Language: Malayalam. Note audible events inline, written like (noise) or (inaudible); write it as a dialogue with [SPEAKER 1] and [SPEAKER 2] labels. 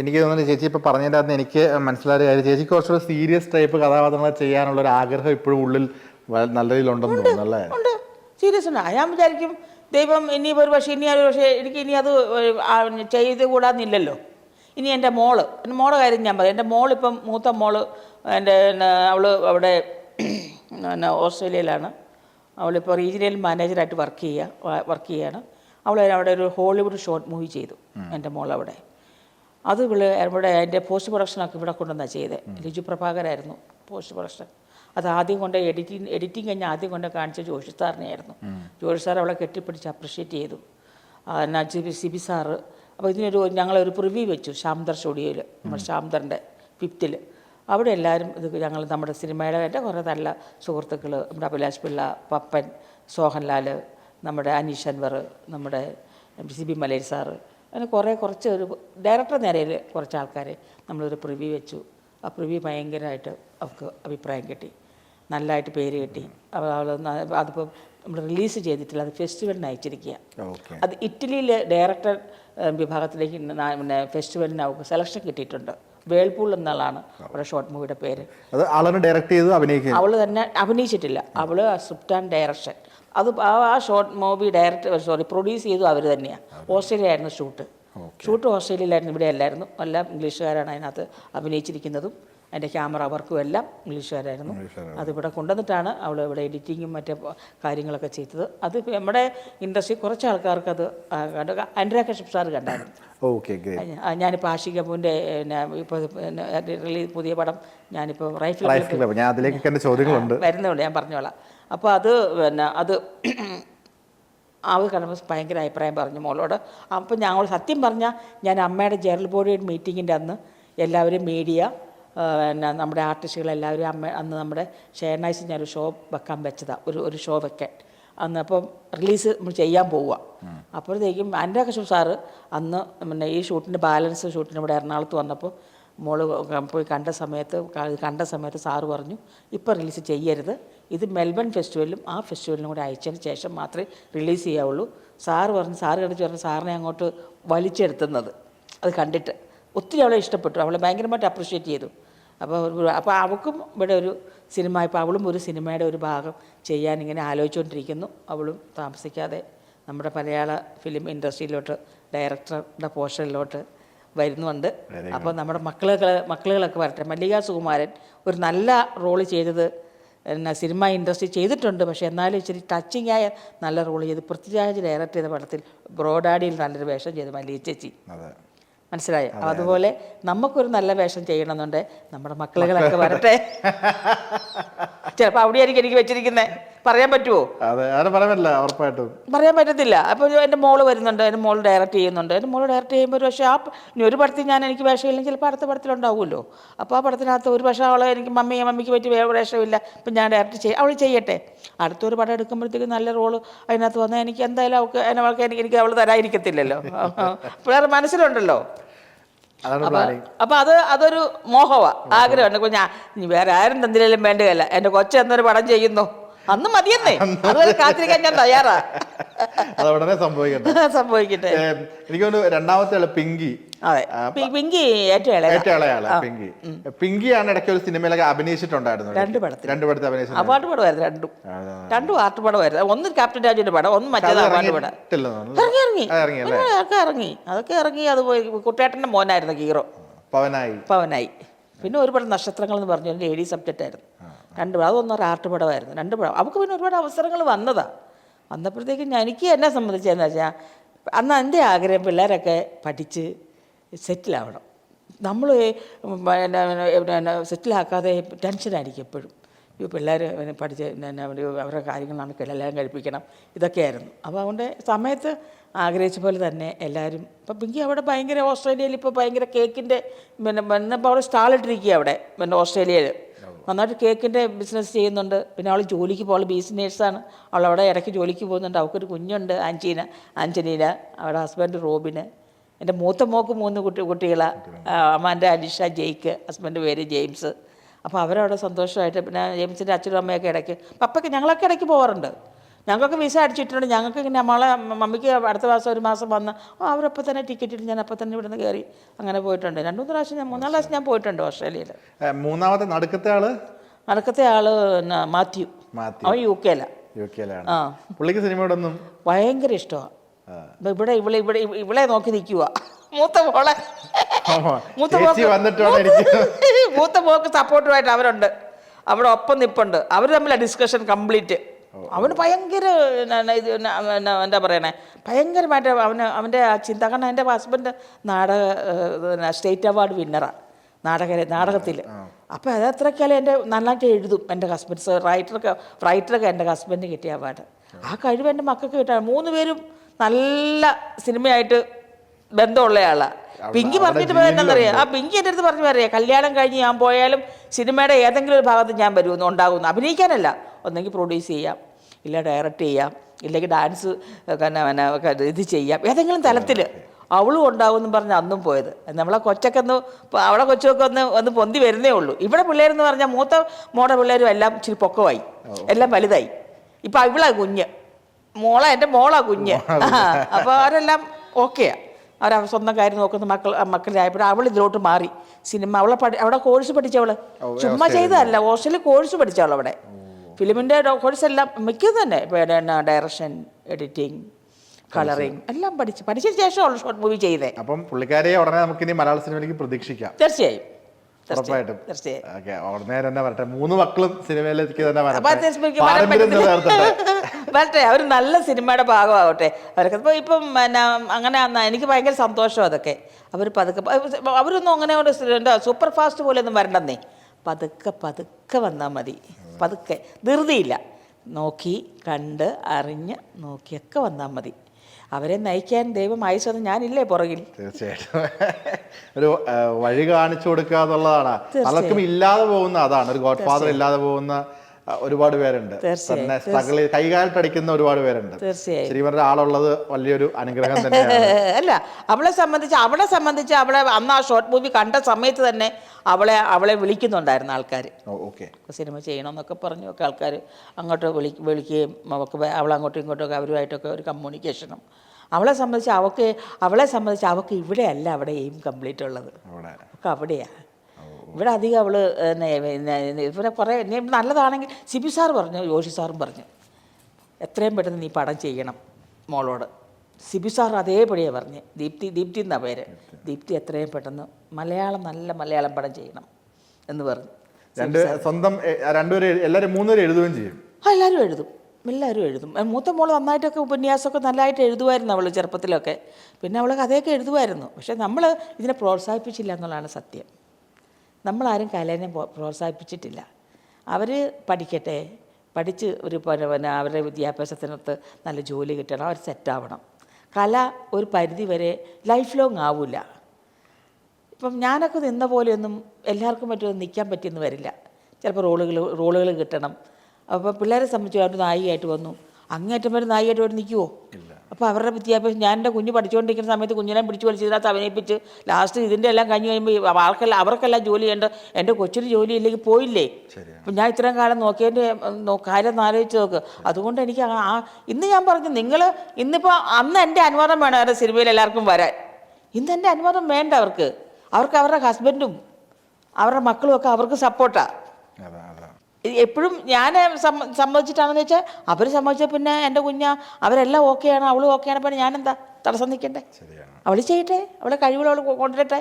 [SPEAKER 1] എനിക്ക് തോന്നുന്നു ചേച്ചി ഇപ്പോൾ പറഞ്ഞതിന്റെ അകത്ത് എനിക്ക് മനസ്സിലായ കാര്യം. ചേച്ചിക്ക് കുറച്ചുകൂടെ സീരിയസ് ടൈപ്പ് കഥാപാത്രങ്ങൾ ചെയ്യാനുള്ള ഒരു ആഗ്രഹം ഇപ്പോഴും ഉള്ളിൽ നല്ല രീതിയിലുണ്ടെന്ന് തോന്നുന്നു അല്ലേ?
[SPEAKER 2] ഉണ്ട്. സീരിയസ് ഉണ്ട്. ഞാൻ വിചാരിക്കും ദൈവം ഇനി ഒരു പക്ഷേ ഇനി ഒരു പക്ഷേ എനിക്ക് ഇനി അത് ചെയ്ത് കൂടാന്നില്ലല്ലോ. ഇനി എന്റെ മോൾ എന്റെ മോളെ കാര്യം ഞാൻ പറയാം. എന്റെ മോളിപ്പം മൂത്ത മോൾ എന്റെ അവൾ അവിടെ പിന്നെ ഓസ്ട്രേലിയയിലാണ്. അവളിപ്പോൾ റീജിയണൽ മാനേജറായിട്ട് വർക്ക് ചെയ്യുക വർക്ക് ചെയ്യുകയാണ്. അവൾ അവിടെ ഒരു ഹോളിവുഡ് ഷോർട്ട് മൂവി ചെയ്തു എന്റെ മോൾ അവിടെ അത് ഇവിടെ ഇവിടെ അതിന്റെ പോസ്റ്റ് പ്രൊഡക്ഷനൊക്കെ ഇവിടെ കൊണ്ടുവന്നാണ് ചെയ്തത് ലിജു പ്രഭാകരായിരുന്നു പോസ്റ്റ് പ്രൊഡക്ഷൻ അത് ആദ്യം കൊണ്ട് എഡിറ്റിംഗ് എഡിറ്റിംഗ് കഴിഞ്ഞ് ആദ്യം കൊണ്ട് കാണിച്ച ജോഷി സാറിനെയായിരുന്നു. ജോഷി സാർ അവളെ കെട്ടിപ്പിടിച്ച് അപ്രിഷ്യേറ്റ് ചെയ്തു. നജീബ് സിബി സാറ്. അപ്പോൾ ഇതിനൊരു ഞങ്ങളൊരു പ്രിവ്യൂ വെച്ചു ശ്യാംദർ സ്റ്റുഡിയോയിൽ നമ്മൾ ശ്യാംദറിന്റെ ഫിഫ്തിൽ അവിടെ എല്ലാവരും ഇത് ഞങ്ങൾ നമ്മുടെ സിനിമയുടെ എന്റെ കുറേ നല്ല സുഹൃത്തുക്കൾ നമ്മുടെ അഭിലാഷ് പിള്ള പപ്പൻ സോഹൻലാൽ നമ്മുടെ അനീഷ് അൻവർ നമ്മുടെ സി ബി മലയിൽ സാറ് അങ്ങനെ കുറേ കുറച്ച് ഒരു ഡയറക്ടർ നിരയിൽ കുറച്ച് ആൾക്കാരെ നമ്മളൊരു പ്രിവ്യൂ വെച്ചു. ആ പ്രിവ്യൂ ഭയങ്കരമായിട്ട് അവർക്ക് അഭിപ്രായം കിട്ടി. നല്ലതായിട്ട് പേര് കിട്ടി. അപ്പോൾ അതിപ്പോൾ നമ്മൾ റിലീസ് ചെയ്തിട്ടില്ല. അത് ഫെസ്റ്റിവലിന് അയച്ചിരിക്കുക അത് ഇറ്റലിയിലെ ഡയറക്ടർ വിഭാഗത്തിലേക്ക് പിന്നെ ഫെസ്റ്റിവലിന് അവർക്ക് സെലക്ഷൻ കിട്ടിയിട്ടുണ്ട്. വേൾപൂൾ എന്നാളാണ് അവരുടെ ഷോർട്ട് മൂവിയുടെ പേര്.
[SPEAKER 1] അത് ഡയറക്ട് ചെയ്ത് അഭിനയിക്കുക
[SPEAKER 2] അവൾ തന്നെ അഭിനയിച്ചിട്ടില്ല. അവൾ സ്ക്രിപ്റ്റ് ആൻഡ് ഡയറക്ഷൻ. അത് ആ short movie director sorry produce ചെയ്തു അവർ തന്നെയാണ് ഓസ്ട്രേലിയ ആയിരുന്നു ഷൂട്ട്. ഷൂട്ട് ഓസ്ട്രേലിയയിലായിരുന്നു. ഇവിടെ അല്ലായിരുന്നു എല്ലാം ഇംഗ്ലീഷുകാരാണ് അതിനകത്ത് അഭിനയിച്ചിരിക്കുന്നതും. അതിന്റെ ക്യാമറ വർക്കും എല്ലാം ഇംഗ്ലീഷുകാരായിരുന്നു. അതിവിടെ കൊണ്ടുവന്നിട്ടാണ് അവൾ ഇവിടെ എഡിറ്റിങ്ങും മറ്റേ കാര്യങ്ങളൊക്കെ ചെയ്തത്. അത് നമ്മുടെ ഇൻഡസ്ട്രി കുറച്ച് ആൾക്കാർക്ക് അത് അനുരാഗ് കശ്യപ് സാർ കണ്ടായിരുന്നു.
[SPEAKER 1] ഓക്കെ
[SPEAKER 2] ഞാനിപ്പോൾ ആഷിക് കപൂറിന്റെ ഇപ്പോൾ റിലീസ് പുതിയ പടം ഞാനിപ്പോൾ റൈഫിൾ
[SPEAKER 1] റൈസ് ഞാൻ അതിലേക്ക് ചോദ്യങ്ങളുണ്ട്.
[SPEAKER 2] വരുന്നുണ്ട്. ഞാൻ പറഞ്ഞോളാം. അപ്പോൾ അത് പിന്നെ അത് അവൾ കണ്ടപ്പോൾ ഭയങ്കര അഭിപ്രായം പറഞ്ഞു മോളോട്. അപ്പം ഞങ്ങൾ സത്യം പറഞ്ഞാൽ ഞാൻ അമ്മയുടെ ജനറൽ ബോഡി മീറ്റിങ്ങിന്റെ അന്ന് എല്ലാവരും മീഡിയ പിന്നെ നമ്മുടെ ആർട്ടിസ്റ്റുകളെല്ലാവരും അമ്മ അന്ന് നമ്മുടെ ഷെയർനൈസ് ഞാനൊരു ഷോ വെക്കാൻ വെച്ചതാണ് ഒരു ഒരു ഷോ വെക്കാൻ. അന്ന് അപ്പം റിലീസ് നമ്മൾ ചെയ്യാൻ പോവുക. അപ്പോഴത്തേക്കും അനുരാഗ് കശ്യപ് സാറ് അന്ന് പിന്നെ ഈ ഷൂട്ടിന്റെ ബാലൻസ് ഷൂട്ടിന് ഇവിടെ എറണാകുളത്ത് വന്നപ്പോൾ മോൾ പോയി കണ്ട സമയത്ത് കണ്ട സമയത്ത് സാറ് പറഞ്ഞു ഇപ്പോൾ റിലീസ് ചെയ്യരുത്. ഇത് മെൽബൺ ഫെസ്റ്റിവലും ആ ഫെസ്റ്റിവലിനും കൂടെ അയച്ചതിന് ശേഷം മാത്രമേ റിലീസ് ചെയ്യാവുള്ളൂ. സാറ് പറഞ്ഞു സാറ് കണ്ടിച്ച് പറഞ്ഞു സാറിനെ അങ്ങോട്ട് വലിച്ചെടുത്തുന്നത്. അത് കണ്ടിട്ട് ഒത്തിരി അവളെ ഇഷ്ടപ്പെട്ടു. അവളെ ഭയങ്കരമായിട്ട് അപ്രിഷ്യേറ്റ് ചെയ്തു. അപ്പോൾ അപ്പോൾ അവൾക്കും ഇവിടെ ഒരു സിനിമ ഇപ്പോൾ അവളും ഒരു സിനിമയുടെ ഒരു ഭാഗം ചെയ്യാൻ ഇങ്ങനെ ആലോചിച്ചുകൊണ്ടിരിക്കുന്നു. അവളും താമസിക്കാതെ നമ്മുടെ മലയാള ഫിലിം ഇൻഡസ്ട്രിയിലോട്ട് ഡയറക്ടറുടെ പോർഷനിലോട്ട് വരുന്നുണ്ട് അപ്പോൾ നമ്മുടെ മക്കളൊക്കെ മക്കളുകളൊക്കെ വരട്ടെ. മല്ലിക സുകുമാരൻ ഒരു നല്ല റോൾ ചെയ്തത് പിന്നെ സിനിമ ഇൻഡസ്ട്രി ചെയ്തിട്ടുണ്ട്. പക്ഷേ എന്നാലും ഇച്ചിരി ടച്ചിങ് ആയ നല്ല റോൾ ചെയ്ത് പൃഥ്വിരാജ് ഡയറക്റ്റ് ചെയ്ത പടത്തിൽ ബ്രോഡാഡിയിൽ നല്ലൊരു വേഷം ചെയ്ത് മല്ലിക ചേച്ചി. മനസ്സിലായോ? അതുപോലെ നമുക്കൊരു നല്ല വേഷം ചെയ്യണമെന്നുണ്ട് നമ്മുടെ മക്കളുകളൊക്കെ വരട്ടെ. (laughs) ചിലപ്പോൾ അവിടെയായിരിക്കും എനിക്ക് വെച്ചിരിക്കുന്നത് പറയാൻ പറ്റുമോ
[SPEAKER 1] അതെ അങ്ങനെ പറയാൻ പറ്റില്ല ഉറപ്പായിട്ടും.
[SPEAKER 2] പറയാൻ പറ്റത്തില്ല. അപ്പോൾ എന്റെ മോൾ വരുന്നുണ്ട് എന്റെ മോൾ ഡയറക്റ്റ് ചെയ്യുന്നുണ്ട്. എന്റെ മോൾ ഡയറക്റ്റ് ചെയ്യുമ്പോൾ ഒരു പക്ഷേ ആ ഒരു പടത്തിൽ ഞാൻ എനിക്ക് വേഷമില്ലെങ്കിൽ ചിലപ്പോൾ അടുത്ത പടത്തിലുണ്ടാവുമല്ലോ. അപ്പോൾ ആ പടത്തിനകത്ത് ഒരു പക്ഷേ അവളെ എനിക്ക് മമ്മിയെ മമ്മിക്ക് പറ്റി വേറെ വേഷമില്ല. ഇപ്പം ഞാൻ ഡയറക്റ്റ് ചെയ്യും അവൾ ചെയ്യട്ടെ. അടുത്തൊരു പടം എടുക്കുമ്പോഴത്തേക്ക് നല്ല റോൾ അതിനകത്ത് വന്നാൽ എനിക്ക് എന്തായാലും അവൾക്ക് അവൾക്ക് എനിക്ക് എനിക്ക് അവൾ തരാതിരിക്കത്തില്ലല്ലോ. പിള്ളേർ മനസ്സിലുണ്ടല്ലോ. അപ്പൊ അത് അതൊരു മോഹവാ ആഗ്രഹമുണ്ട്. ഞാൻ വേറെ ആരും തന്നില്ലെങ്കിലും വേണ്ടതല്ല. എന്റെ കൊച്ചെന്നൊരു പടം ചെയ്യുന്നു. അന്ന് മതിയെന്നേ. അതുവരെ കാത്തിരിക്കാൻ ഞാൻ തയ്യാറാ.
[SPEAKER 1] അത് ഉടനെ സംഭവിക്കട്ടെ. (laughs)
[SPEAKER 2] സംഭവിക്കട്ടെ.
[SPEAKER 1] എനിക്ക് തോന്നുന്നു രണ്ടാമത്തെ ആൾ പിങ്കി.
[SPEAKER 2] പിങ്കി ഏറ്റവും
[SPEAKER 1] പിങ്കി. പിങ്കിയാണ് ഇടയ്ക്ക് ഒരു സിനിമയിലൊക്കെ അഭിനയിച്ചിട്ടുണ്ടായിരുന്നു
[SPEAKER 2] രണ്ട് പടത്തിൽ
[SPEAKER 1] രണ്ട് പടത്തിൽ അഭിനയിച്ചു
[SPEAKER 2] അവാർഡ് പടമായിരുന്നു രണ്ടും. രണ്ടും ആർട്ട് പടമായിരുന്നു ഒന്ന് ക്യാപ്റ്റൻ രാജുവിന്റെ പടം ഒന്ന് മറ്റേത് അവാർഡ് പടം. ഇറങ്ങി ഇറങ്ങി. അതൊക്കെ ഇറങ്ങി. അതൊക്കെ ഇറങ്ങി. അത് പോയി കുട്ടേട്ടന്റെ മോനായിരുന്നു ഹീറോ.
[SPEAKER 1] പവനായി.
[SPEAKER 2] പവനായി. പിന്നെ ഒരുപാട് നക്ഷത്രങ്ങൾ എന്ന് പറഞ്ഞു ലേഡി സബ്ജക്റ്റ് ആയിരുന്നു രണ്ട് പടം അതൊന്നും ഒരു ആർട്ട് പടമായിരുന്നു. രണ്ട് പടം. അവൾക്ക് പിന്നെ ഒരുപാട് അവസരങ്ങൾ വന്നതാണ് വന്നപ്പോഴത്തേക്കും എനിക്ക് എന്നെ സംബന്ധിച്ചതെന്ന് വെച്ചാൽ അന്ന് എന്റെ ആഗ്രഹം പിള്ളേരൊക്കെ പഠിച്ച് സെറ്റിലാവണം നമ്മൾ പിന്നെ സെറ്റിലാക്കാതെ ടെൻഷനായിരിക്കും എപ്പോഴും. ഈ പിള്ളേർ പഠിച്ച് പിന്നെ അവർ അവരുടെ കാര്യങ്ങളാണ് എല്ലാം കഴിപ്പിക്കണം. ഇതൊക്കെയായിരുന്നു. അപ്പോൾ അതുകൊണ്ട് സമയത്ത് ആഗ്രഹിച്ച പോലെ തന്നെ എല്ലാവരും ഇപ്പം പിങ്കി അവിടെ ഭയങ്കര ഓസ്ട്രേലിയയിൽ ഇപ്പോൾ ഭയങ്കര കേക്കിന്റെ പിന്നെ വന്നപ്പോൾ അവിടെ സ്റ്റാളിട്ടിരിക്കുക അവിടെ പിന്നെ ഓസ്ട്രേലിയയിൽ നന്നായിട്ട് കേക്കിന്റെ ബിസിനസ് ചെയ്യുന്നുണ്ട്. പിന്നെ അവൾ ജോലിക്ക് പോകും അവൾ ബിസിനേഴ്സാണ് നേഴ്സാണ് അവിടെ ഇടയ്ക്ക് ജോലിക്ക് പോകുന്നുണ്ട്. അവൾക്കൊരു കുഞ്ഞുണ്ട് ആഞ്ചീന ആഞ്ചനീന അവളുടെ ഹസ്ബൻഡ് റോബിന്. എന്റെ മൂത്ത മോക്ക് മൂന്ന് കുട്ടി കുട്ടികളാണ് അമ്മാന്റെ അലിഷ ജെയ്ക്ക്. ഹസ്ബൻഡ് പേര് ജെയിംസ്. അപ്പോൾ അവരവിടെ സന്തോഷമായിട്ട് പിന്നെ ജെയിംസിന്റെ അച്ഛനും അമ്മയൊക്കെ ഇടയ്ക്ക്. പപ്പയ്ക്ക് ഞങ്ങളൊക്കെ ഇടയ്ക്ക് പോകാറുണ്ട് ഞങ്ങൾക്ക് വിസ അടിച്ചിട്ടുണ്ട്. ഞങ്ങൾക്ക് ഇങ്ങനെ നമ്മളെ മമ്മിക്ക് അടുത്ത മാസം ഒരു മാസം വന്ന് അവരപ്പോൾ തന്നെ ടിക്കറ്റ് ഇട്ട് ഞാൻ അപ്പോൾ തന്നെ ഇവിടുന്ന് കയറി. അങ്ങനെ പോയിട്ടുണ്ട്. രണ്ടു മൂന്ന് പ്രാവശ്യം ഞാൻ മൂന്നാൽ പ്രാവശ്യം ഞാൻ പോയിട്ടുണ്ട് ഓസ്ട്രേലിയയിൽ.
[SPEAKER 1] മൂന്നാമത്തെ നടുക്കത്തെ ആൾ?
[SPEAKER 2] നടക്കത്തെ ആൾ മാത്യു. അവൻ യു കെയില.
[SPEAKER 1] യു കെയിലാണ്.
[SPEAKER 2] ആ.
[SPEAKER 1] പുള്ളിക്ക് സിനിമയോടൊന്നും?
[SPEAKER 2] ഭയങ്കര ഇഷ്ടമാണ്
[SPEAKER 1] ഇവിടെ
[SPEAKER 2] ഇവിടെ ഇവിടെ ഇവിടെ ഇവളെ നോക്കി നിൽക്കുക മൂത്ത മോളെ. മൂത്ത മൂത്ത മോക്ക് സപ്പോർട്ടുമായിട്ട് (laughs) അവരുണ്ട്. അവിടെ ഒപ്പം നിപ്പുണ്ട്. അവർ തമ്മിലാണ് ഡിസ്കഷൻ കംപ്ലീറ്റ് അവന് ഭയങ്കര ഇത് എന്താ പറയണേ? ഭയങ്കരമായിട്ട് അവന് അവന്റെ ആ ചിന്ത കാരണം എന്റെ ഹസ്ബൻഡ് നാടക സ്റ്റേറ്റ് അവാർഡ് വിന്നറാണ് നാടക നാടകത്തിൽ. അപ്പോൾ അത് അത്രയ്ക്കാലും എന്റെ നന്നായിട്ട് എഴുതും എന്റെ ഹസ്ബൻഡ് റൈറ്ററൊക്കെ റൈറ്ററൊക്കെ എന്റെ ഹസ്ബൻഡ് കിട്ടിയ അവാർഡ് ആ കഴിവ് എന്റെ മക്കൾക്ക് കിട്ടാൻ മൂന്ന് പേരും നല്ല സിനിമയായിട്ട് ബന്ധമുള്ള ആളാണ് പിങ്കി പറഞ്ഞിട്ട് പോയെന്നറിയാം ആ പിങ്കി എന്റെ അടുത്ത് പറഞ്ഞു പറയാം കല്യാണം കഴിഞ്ഞ് ഞാൻ പോയാലും സിനിമയുടെ ഏതെങ്കിലും ഒരു ഭാഗത്ത് ഞാൻ വരുമെന്ന് ഉണ്ടാകുന്നു അഭിനയിക്കാനല്ല. ഒന്നെങ്കിൽ പ്രൊഡ്യൂസ് ചെയ്യാം ഇല്ല ഡയറക്റ്റ് ചെയ്യാം ഇല്ലെങ്കിൽ ഡാൻസ് പിന്നെ പിന്നെ ഇത് ചെയ്യാം. ഏതെങ്കിലും തലത്തിൽ അവളും ഉണ്ടാവുമെന്ന് പറഞ്ഞ് അന്നും പോയത്. നമ്മളെ കൊച്ചൊക്കെ ഒന്ന് അവളെ കൊച്ചൊക്കെ ഒന്ന് ഒന്ന് പൊന്തി വരുന്നേ ഉള്ളൂ. ഇവിടെ പിള്ളേരെന്ന് പറഞ്ഞാൽ മൂത്ത മോടെ പിള്ളേരും എല്ലാം ഇച്ചിരി പൊക്കമായി. എല്ലാം വലുതായി. ഇപ്പം അവളാ കുഞ്ഞ്. മോളെ എന്റെ മോളാ കുഞ്ഞ്. അപ്പോൾ അവരെല്ലാം ഓക്കെയാണ് അവർ സ്വന്തം കാര്യം നോക്കുന്ന മക്കൾ മക്കളായപ്പോൾ അവൾ ഇതിലോട്ട് മാറി. സിനിമ അവളെ പഠി അവിടെ കോഴ്സ് പഠിച്ചവൾ. ചുമ്മാ ചെയ്തതല്ല ഹോസ്റ്റലിൽ കോഴ്സ് പഠിച്ചവൾ അവിടെ. ഫിലിമിന്റെ കോഴ്സ് എല്ലാം മിക്കതും തന്നെ പിന്നെ ഡയറക്ഷൻ എഡിറ്റിംഗ് കളറിങ് എല്ലാം പഠിച്ചു പഠിച്ച ശേഷമാണ് ഷോർട്ട് മൂവി ചെയ്തേ.
[SPEAKER 1] അപ്പം പുള്ളിക്കാരെ ഉടനെ നമുക്ക് ഇനി മലയാള സിനിമയിലേക്ക് പ്രതീക്ഷിക്കാം.
[SPEAKER 2] തീർച്ചയായും.
[SPEAKER 1] ഉറപ്പായിട്ടും. ഉടനെ തന്നെ വരട്ടെ. മൂന്ന് മക്കളും സിനിമയിലേക്ക് തന്നെ വരട്ടെ. (laughs)
[SPEAKER 2] അവർ നല്ല സിനിമയുടെ ഭാഗമാവട്ടെ. അവർക്ക് ഇപ്പോൾ ഇപ്പം പിന്നെ അങ്ങനെ എനിക്ക് ഭയങ്കര സന്തോഷം അതൊക്കെ. അവർ പതുക്കെ അവരൊന്നും അങ്ങനെ സൂപ്പർ ഫാസ്റ്റ് പോലെ ഒന്നും വരണ്ടെന്നേ. പതുക്കെ പതുക്കെ വന്നാൽ മതി. പതുക്കെ ധൃതിയില്ല. നോക്കി കണ്ട് അറിഞ്ഞ് നോക്കിയൊക്കെ വന്നാൽ മതി. അവരെ നയിക്കാൻ ദൈവം അയച്ചത് ഞാനില്ലേ പുറകിൽ?
[SPEAKER 1] തീർച്ചയായിട്ടും. ഒരു വഴി കാണിച്ചു കൊടുക്കുക എന്നുള്ളതാണ്. പലർക്കും ഇല്ലാതെ പോകുന്ന അതാണ്. ഒരു ഗോഡ് ഫാദർ ഇല്ലാതെ പോകുന്ന ഒരുപാട് പേരുണ്ട്. തന്നെ സ്ട്രഗിൾ കൈകാലിട്ടടിക്കുന്ന ഒരുപാട് പേരുണ്ട്.
[SPEAKER 2] തീർച്ചയായും.
[SPEAKER 1] ശരി പറഞ്ഞ ആളുള്ളത് വലിയൊരു അനുഗ്രഹം തന്നെയാണ്. (laughs)
[SPEAKER 2] അല്ല അവളെ സംബന്ധിച്ച് അവളെ സംബന്ധിച്ച് അവളെ അന്ന് ആ ഷോർട്ട് മൂവി കണ്ട സമയത്ത് തന്നെ അവളെ അവളെ വിളിക്കുന്നുണ്ടായിരുന്നു ആൾക്കാർ
[SPEAKER 1] ഓക്കെ.
[SPEAKER 2] സിനിമ ചെയ്യണമെന്നൊക്കെ പറഞ്ഞു ഒക്കെ ആൾക്കാർ അങ്ങോട്ട് വിളി വിളിക്കുകയും അവൾക്ക് അവളങ്ങോട്ടും ഇങ്ങോട്ടും അവരുമായിട്ടൊക്കെ ഒരു കമ്മ്യൂണിക്കേഷനും അവളെ സംബന്ധിച്ച് അവൾക്ക് അവളെ സംബന്ധിച്ച് അവൾക്ക് ഇവിടെയല്ല അവിടെ എയിം കംപ്ലീറ്റ് ഉള്ളത്. ഒക്കെ അവിടെയാണ് ഇവിടെ അധികം അവൾ ഇവിടെ കുറേ നല്ലതാണെങ്കിൽ സിബി സാർ പറഞ്ഞു ജോഷി സാറും പറഞ്ഞു എത്രയും പെട്ടെന്ന് നീ പടം ചെയ്യണം മോളോട്. സിബി സാർ അതേപടിയാണ് പറഞ്ഞ് ദീപ്തി ദീപ്തി എന്നാ പേര്. ദീപ്തി. എത്രയും പെട്ടെന്ന് മലയാളം നല്ല മലയാളം പടം ചെയ്യണം എന്ന് പറഞ്ഞു
[SPEAKER 1] രണ്ട് സ്വന്തം രണ്ടുപേരും എല്ലാവരും മൂന്നുപേരും എഴുതുകയും ചെയ്യും.
[SPEAKER 2] ആ എല്ലാവരും എഴുതും. എല്ലാവരും എഴുതും. മൂത്ത മോൾ നന്നായിട്ടൊക്കെ ഉപന്യാസമൊക്കെ നല്ലതായിട്ട് എഴുതുമായിരുന്നു അവൾ ചെറുപ്പത്തിലൊക്കെ. പിന്നെ അവൾ കഥയൊക്കെ എഴുതുമായിരുന്നു പക്ഷെ നമ്മൾ ഇതിനെ പ്രോത്സാഹിപ്പിച്ചില്ല എന്നുള്ളതാണ് സത്യം. നമ്മളാരും കലേനെ പ്രോ- പ്രോത്സാഹിപ്പിച്ചിട്ടില്ല. അവർ പഠിക്കട്ടെ പഠിച്ച് ഒരു പിന്നെ അവരുടെ വിദ്യാഭ്യാസത്തിനകത്ത് നല്ല ജോലി കിട്ടണം അവർ സെറ്റാവണം. കല ഒരു പരിധി വരെ ലൈഫ് ലോങ് ആവില്ല ഇപ്പം ഞാനൊക്കെ നിന്ന പോലെയൊന്നും എല്ലാവർക്കും പറ്റുമെന്ന് നിൽക്കാൻ പറ്റിയെന്ന് വരില്ല. ചിലപ്പോൾ റോളുകൾ റോളുകൾ കിട്ടണം. അപ്പോൾ പിള്ളേരെ സംബന്ധിച്ച് അവർ നായികയായിട്ട് വന്നു. അങ്ങേറ്റം വരെ നായികയായിട്ട് അവർ നിൽക്കുമോ അപ്പോൾ അവരുടെ വിദ്യാഭ്യാസം ഞാൻ എന്റെ കുഞ്ഞ് പഠിച്ചുകൊണ്ടിരിക്കുന്ന സമയത്ത് കുഞ്ഞിനെ പിടിച്ച് വലിച്ച് ഇതിനകത്ത് അഭിനയിപ്പിച്ച് ലാസ്റ്റ് ഇതിന്റെ എല്ലാം കഴിഞ്ഞ് കഴിയുമ്പോൾ ആൾക്കെല്ലാം അവർക്കെല്ലാം ജോലി ചെയ്യേണ്ട എന്റെ കൊച്ചിന് ജോലി ഇല്ലെങ്കിൽ പോയില്ലേ? അപ്പം ഞാൻ ഇത്രയും കാലം നോക്കിയതിന്റെ കാര്യം ആലോചിച്ച് നോക്ക്. അതുകൊണ്ട് എനിക്ക് ആ ഇന്ന് ഞാൻ പറഞ്ഞു നിങ്ങൾ ഇന്നിപ്പോൾ അന്ന് എന്റെ അനുവാദം വേണം അവരുടെ സിനിമയിൽ എല്ലാവർക്കും വരാൻ. ഇന്ന് എന്റെ അനുവാദം വേണ്ട അവർക്ക്. അവർക്ക് അവരുടെ ഹസ്ബൻഡും അവരുടെ മക്കളും ഒക്കെ അവർക്ക് സപ്പോർട്ടാണ് എപ്പോഴും ഞാൻ സമ്മ സമ്മതിച്ചിട്ടാണെന്ന് വെച്ചാൽ അവർ സമ്മതിച്ച പിന്നെ എന്റെ കുഞ്ഞ അവരെല്ലാം ഓക്കെയാണ് അവളും ഓക്കെയാണ് പിന്നെ ഞാനെന്താ തടസ്സം നിൽക്കണ്ടേ
[SPEAKER 1] ശരിയാണ്.
[SPEAKER 2] അവൾ ചെയ്യട്ടെ അവളെ കഴിവുകൾ അവൾ കൊണ്ടുവരട്ടെ?